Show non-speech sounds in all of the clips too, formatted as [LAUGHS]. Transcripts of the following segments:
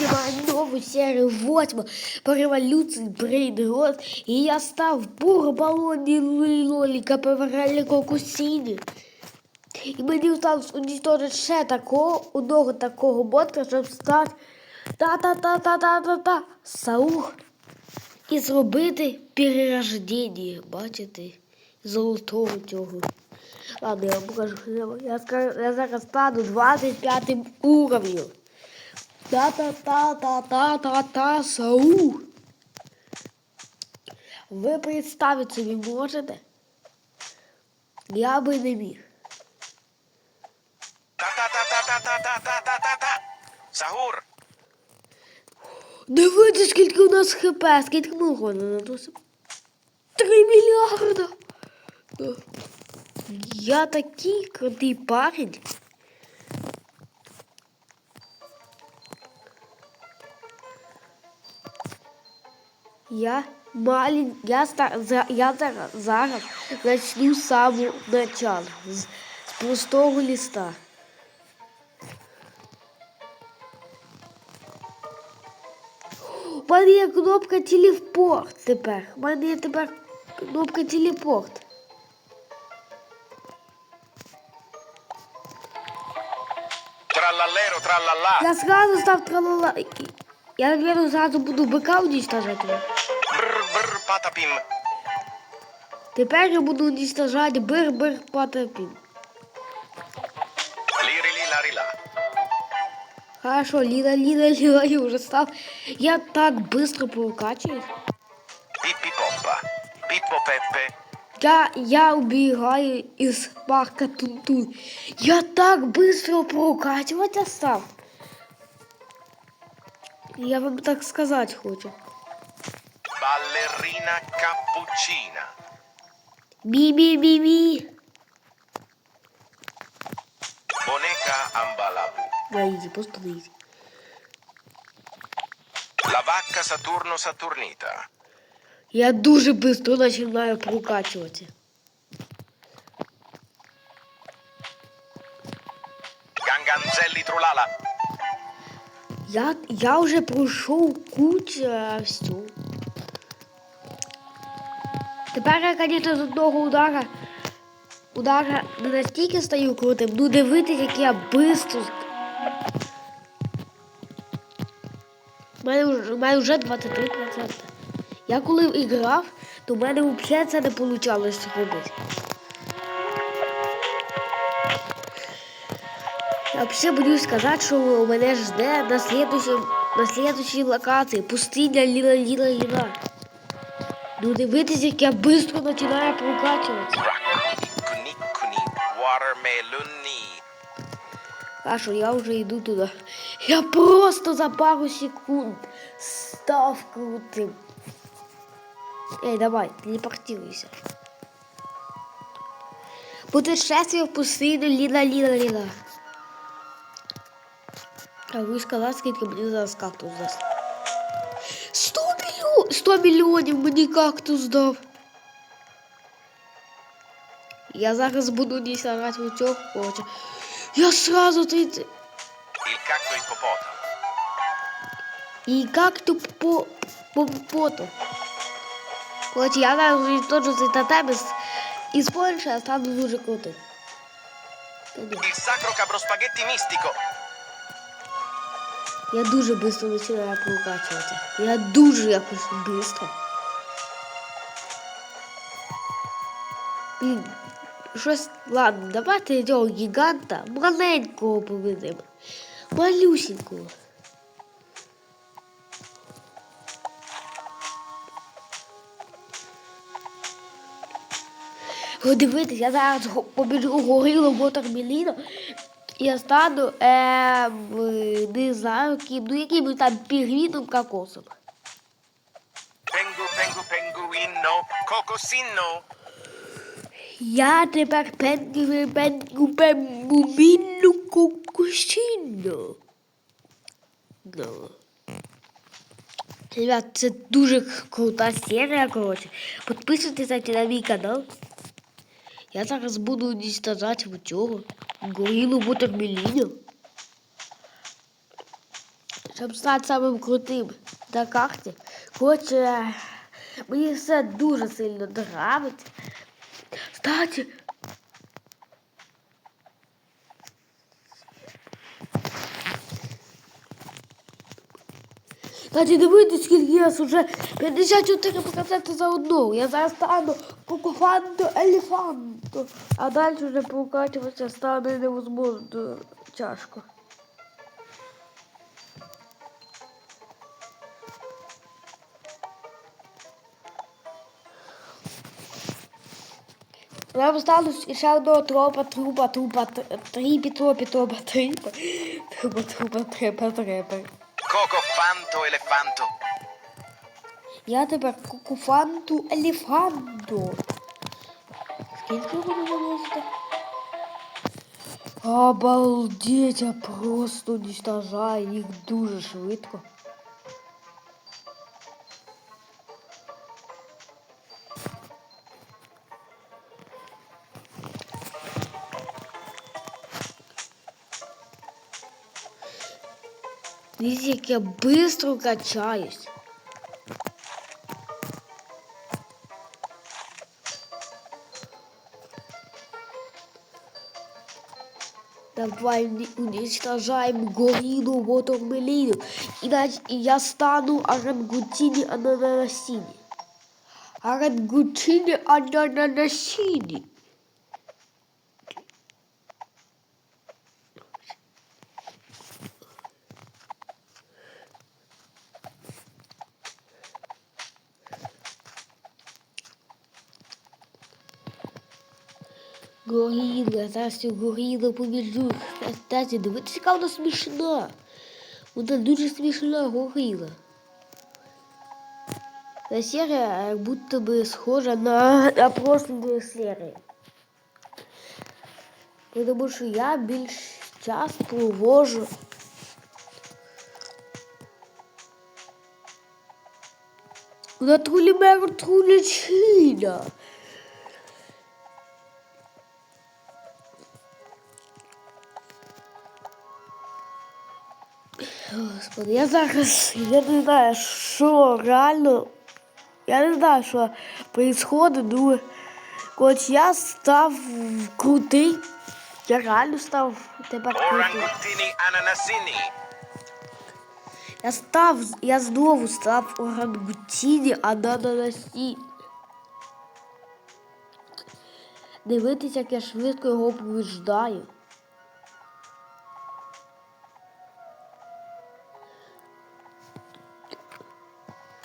знімаю нову серію восьму по революції Брейнрод. І я став бурбалоні лоліка поверхалі кокусіни. І мені сталося уничтожити ще такого, одного такого ботка, щоб стати та-та-та-та-та-та-та саух і зробити перерождення, бачите, золотого цього. Ладно, я покажу. Я, я зараз стану 25 уровнем. Та-та-та-та-та-та-та, сау. Ви представити собі можете? Я би не міг. Та-та-та-та-та-та-та-та-та-та. Сагур, Дивіться, скільки у нас хп, скільки ми угодно надосимо. Три мільярда. Я такий крутий парень. Я малень, я, ста, я зараз, начну з самого начала, з, з простого листа. У мене є кнопка телепорт тепер. У мене є тепер кнопка телепорт. тралалero, тралала. Я сразу став тралала. Я, наверное, сразу буду бика уничтожать. Брр, патапім. Тепер я буду уничтожать бир-бир. Лірі-лі-ларі-ла. Хорошо, Ліна, Ліна, Ліна, я уже став. Я так быстро прокачуюсь. Піппі-поппа. Піппо-пеппе. Я, я убегаю из парка Тунтун. Я так быстро прокачиваться став. Я вам так сказать хочу. Балерина капучина. Ми-ми-ми-ми. Бонека амбалабу. Изи, просто на. La vacca Saturno Saturniта. Я дуже быстро начинаю прокачиваться. Ganganzelli Trulala. Я, я уже пройшов кучу всього. Тепер я, звісно, з одного удара, удара не настільки стаю крутим, ну дивитись, як я швидко. У мене, мене вже 23%. Я коли грав, то в мене взагалі це не вийшло робити. Вообще буду сказать, что у меня ждет на следующем, на следующей локации. Пустыня лила лила ліла. Ну дивитесь, як я быстро начинаю прокачиваться. Хорошо, я уже иду туда. Я просто за пару секунд став крутым. Эй, давай, телепортируйся. Путешествие в пустыню Лила Лила Лила. А ви сказали, скільки мені зараз кактус дасть? 100 мільйонів! 100 мільйонів мені кактус дав. Я зараз буду не сагати у цього хоче. Я сразу 30... Il cacto ippopotamo. І какту по, по поту. Коротше, я зараз уничтожу цей тотем із, із Польщі, а стану. Та ні. Il sacro cabrospaghetti mistico. Я дуже швидко починаю прокачуватися. Я дуже якось швидко. Блін, щось, ладно, давайте цього гіганта маленького поведемо. Малюсенького. О, Дивитись, я зараз побіжу горіло вотермеліно. і Я стану, е, не знаю, ким, ну якимось там пігвіном кокосом. Pengu, pengu, penguino, cocosino. Я тепер пенгу, пенгу, пенгу, міну кокосіно. Ну. Ребят, це дуже крута серія, коротше. Підписуйтесь на мій канал. Я зараз буду уничтожати в цього горілу вотермеліну. щоб стати самим крутим на карті. Коротше, мені все дуже сильно нравиться. Кстати, Кстати, дивитесь, скільки я вже 54% за одного. Я зараз стану кукуфанту елефанту. А далі вже прокачуватися стане невозможно тяжко. Я встану ще одного тропа, трупа, трупа, тріпі, тропі, тропа, тріпа, трупа, трупа, трепа, трепа. Fanto elefanto. Я тепер кукуфанту елефанту. Скільки буду виносити? Обалдеть, я просто уничтожаю їх дуже швидко. Видите, как я быстро качаюсь. Давай уничтожаем горину, вот он мотомелину, иначе я стану Арангутини Ананасини. Арангутини Ананасини. Горіла, зараз цю горілу побіжу. Кстати, дивіться, яка вона смішна. Вона дуже смішна горіла. Ця серія як будто би схожа на, на прошлу серію. Тому що я більш час провожу. На трулімеру трулячина. Господи, я зараз, я не знаю, що реально, я не знаю, що відбувається, ну, хоч я став крутий, я реально став тепер крутий. Я став, я знову став орангутіні ананасі. Дивитися, як я швидко його побіждаю.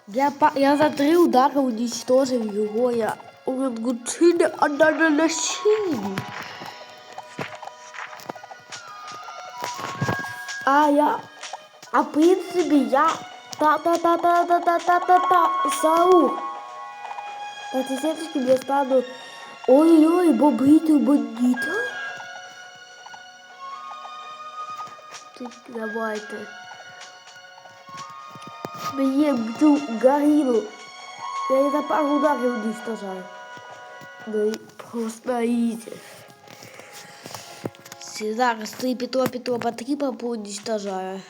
Я, па- я за три удари уничтожив його, я орангутіні ананасі. А я. А в принципі я. Та-та-та-та-та-та-та-та-та. Сау. Та це все-таки я стану. Ой-ой, бобриту бандита. Так, давайте. Б'єм цю горілу. Я її за пару ударів уничтожаю. Ну і просто ізі. Зараз три Петро Петро по три уничтожаю.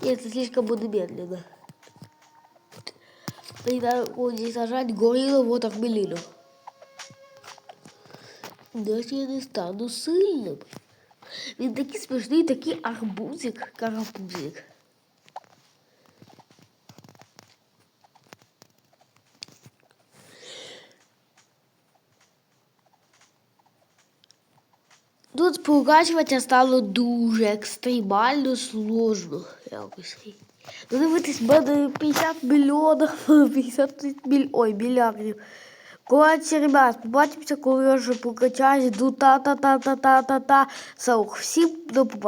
Нет, это слишком буду медленно. Тогда уничтожать гориллу вот Армелину. Иначе я не стану сильним. Він такий смішний, такий арбузик, карапузик. Тут прокачувати стало дуже екстремально сложно. Якось. Ну, дивитись, в мене 50 мільйонів, [LAUGHS] 50 міль... Ой, мільярдів. Коротше, ребят, побачимося, коли я вже прокачаюсь до та-та-та-та-та-та-та. Всім до побачення.